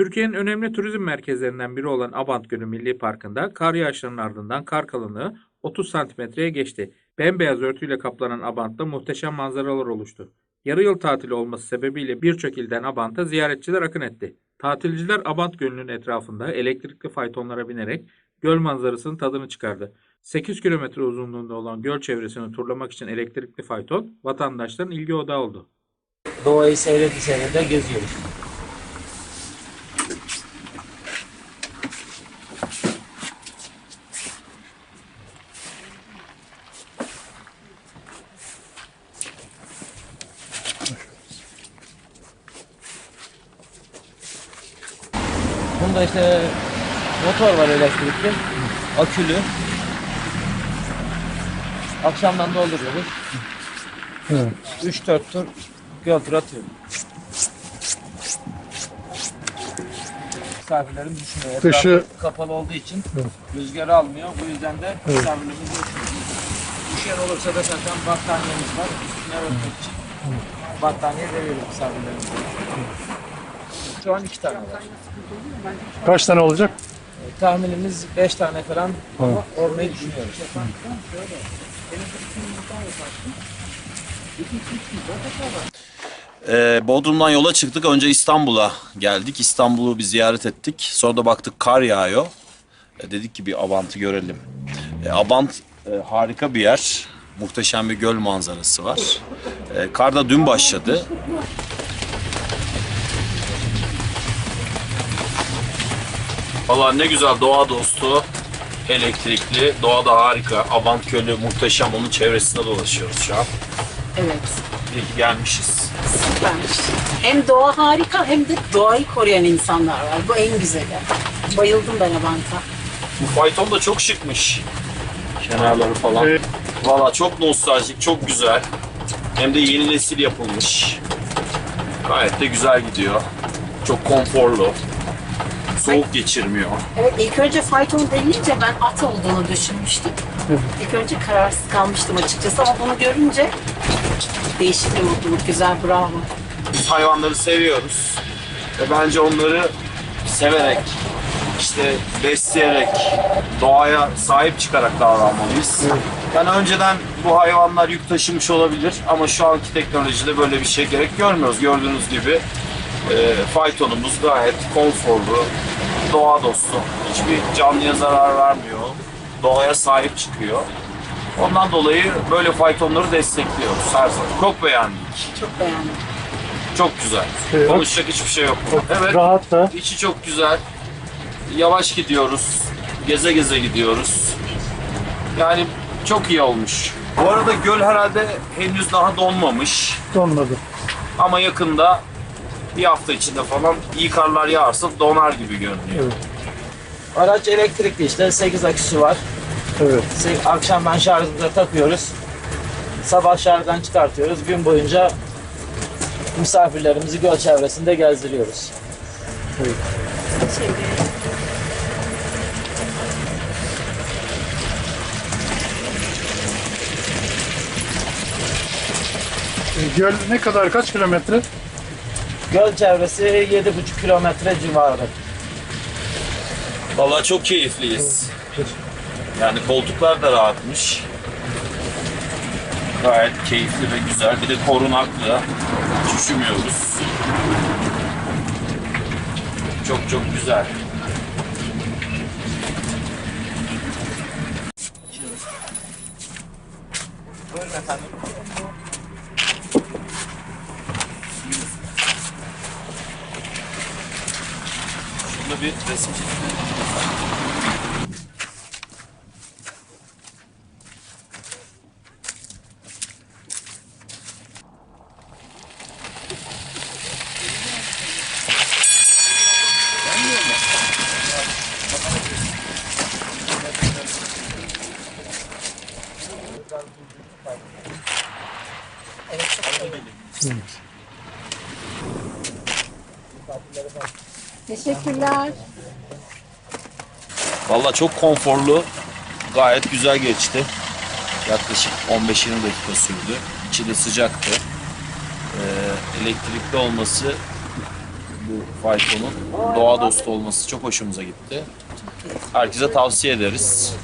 Türkiye'nin önemli turizm merkezlerinden biri olan Abant Gölü Milli Parkı'nda kar yağışlarının ardından kar kalınlığı 30 santimetreye geçti. Bembeyaz örtüyle kaplanan Abant'ta muhteşem manzaralar oluştu. Yarı yıl tatili olması sebebiyle birçok ilden Abant'a ziyaretçiler akın etti. Tatilciler Abant Gölü'nün etrafında elektrikli faytonlara binerek göl manzarasının tadını çıkardı. 8 kilometre uzunluğunda olan göl çevresini turlamak için elektrikli fayton vatandaşların ilgi odağı oldu. Doğayı seyrede seyrede geziyoruz. Bunda işte motor var elektrikli, akülü. Akşamdan dolduruyoruz. Evet. 3-4 tur göl turu atıyor. Misafirlerimiz düşünüyor. Etrafı Dışı- kapalı olduğu için Evet. rüzgar almıyor. Bu yüzden de Evet. misafirlerimiz üşüyor. Üşüyen olursa da zaten battaniyemiz var. Üstüne örtmek için battaniye veriyoruz misafirlerimize. Şu an iki tane var. Kaç tane olacak? E, Tahminimiz 5 tane falan Evet. olmayı düşünüyoruz. Ee, Bodrum'dan yola çıktık. Önce İstanbul'a geldik. İstanbul'u bir ziyaret ettik. Sonra da baktık kar yağıyor. E, dedik ki bir Abant'ı görelim. E, Abant e, harika bir yer. Muhteşem bir göl manzarası var. E, kar da dün başladı. Valla ne güzel doğa dostu. Elektrikli. Doğa da harika. Abant Gölü muhteşem. Onun çevresinde dolaşıyoruz şu an. Evet, İyi ki gelmişiz. süpermiş. Hem doğa harika hem de doğayı koruyan insanlar var. Bu en güzeli. Bayıldım ben Abant'a. Bu fayton da çok şıkmış. Kenarları falan. Evet. Valla çok nostaljik, çok güzel. Hem de yeni nesil yapılmış. Gayet de güzel gidiyor. Çok konforlu. Soğuk geçirmiyor. Evet, ilk önce fayton deneyince ben at olduğunu düşünmüştüm. İlk önce kararsız kalmıştım açıkçası ama bunu görünce değişik bir mutluluk, güzel, bravo. Biz hayvanları seviyoruz. Ve bence onları severek, işte besleyerek, doğaya sahip çıkarak davranmalıyız. Yani önceden bu hayvanlar yük taşımış olabilir ama şu anki teknolojide böyle bir şey gerek görmüyoruz. Gördüğünüz gibi e, faytonumuz gayet konforlu, doğa dostu. Hiçbir canlıya zarar vermiyor. Doğaya sahip çıkıyor. Ondan dolayı böyle faytonları destekliyoruz her zaman. Çok beğendik. Çok beğendim. Çok güzel. Evet. Konuşacak hiçbir şey yok. Evet. Rahat da. İçi çok güzel. Yavaş gidiyoruz. Geze geze gidiyoruz. Yani çok iyi olmuş. Bu arada göl herhalde henüz daha donmamış. Donmadı. Ama yakında bir hafta içinde falan iyi karlar yağarsa donar gibi görünüyor. Evet. Araç elektrikli işte 8 aküsü var. Evet. Se- Akşamdan şarjımıza takıyoruz. Sabah şarjdan çıkartıyoruz. Gün boyunca misafirlerimizi göl çevresinde gezdiriyoruz. E, Göl ne kadar? Kaç kilometre? Göl çevresi 7,5 kilometre civarı. Vallahi çok keyifliyiz. Yani koltuklar da rahatmış. Gayet keyifli ve güzel. Bir de korunaklı. Üşümüyoruz. Çok çok güzel. Buyurun efendim. Şurada bir resim çekelim. Teşekkürler. Valla çok konforlu. Gayet güzel geçti. Yaklaşık 15-20 dakika sürdü. İçi de sıcaktı. Ee, elektrikli olması bu faytonun. Doğa dostu olması çok hoşumuza gitti. Herkese tavsiye ederiz.